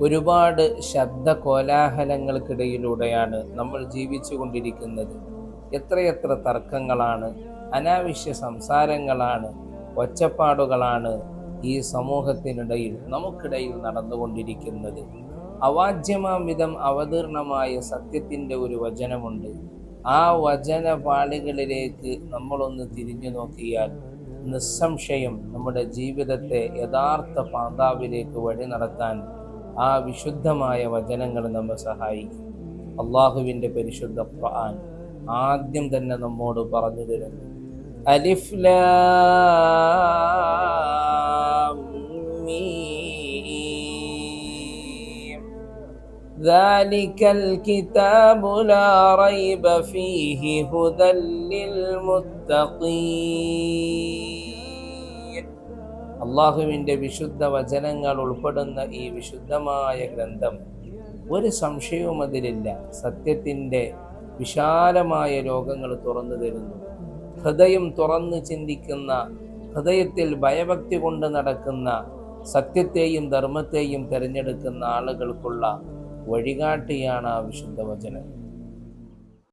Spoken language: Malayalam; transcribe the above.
ഒരുപാട് ശബ്ദ കോലാഹലങ്ങൾക്കിടയിലൂടെയാണ് നമ്മൾ ജീവിച്ചു കൊണ്ടിരിക്കുന്നത് എത്രയെത്ര തർക്കങ്ങളാണ് അനാവശ്യ സംസാരങ്ങളാണ് ഒച്ചപ്പാടുകളാണ് ഈ സമൂഹത്തിനിടയിൽ നമുക്കിടയിൽ നടന്നുകൊണ്ടിരിക്കുന്നത്. അവാജ്യമാം വിധം അവതീർണമായ സത്യത്തിന്റെ ഒരു വചനമുണ്ട്. ആ വചന പാളികളിലേക്ക് നമ്മളൊന്ന് തിരിഞ്ഞു നോക്കിയാൽ നിസ്സംശയം നമ്മുടെ ജീവിതത്തെ യഥാർത്ഥ പാതാവിലേക്ക് വഴി നടത്താൻ ആ വിശുദ്ധമായ വചനങ്ങൾ നമ്മെ സഹായിക്കും അള്ളാഹുവിൻ്റെ പരിശുദ്ധ ഖുർആൻ ആദ്യം തന്നെ നമ്മോട് പറഞ്ഞു തരുന്നു അലിഫ് ലാം മീം ذلك الكتاب لا ريب فيه هدى للمتقين അള്ളാഹുവിന്റെ വിശുദ്ധ വചനങ്ങൾ ഉൾപ്പെടുന്ന ഈ വിശുദ്ധമായ ഗ്രന്ഥം ഒരു സംശയവും അതിലില്ല. സത്യത്തിന്റെ വിശാലമായ രോഗങ്ങൾ തുറന്നു തരുന്നു. ഹൃദയം തുറന്ന് ചിന്തിക്കുന്ന ഹൃദയത്തിൽ ഭയഭക്തി കൊണ്ട് നടക്കുന്ന സത്യത്തെയും ധർമ്മത്തെയും തിരഞ്ഞെടുക്കുന്ന ആളുകൾക്കുള്ള വഴികാട്ടിയാണ് ആ വിശുദ്ധ വചനം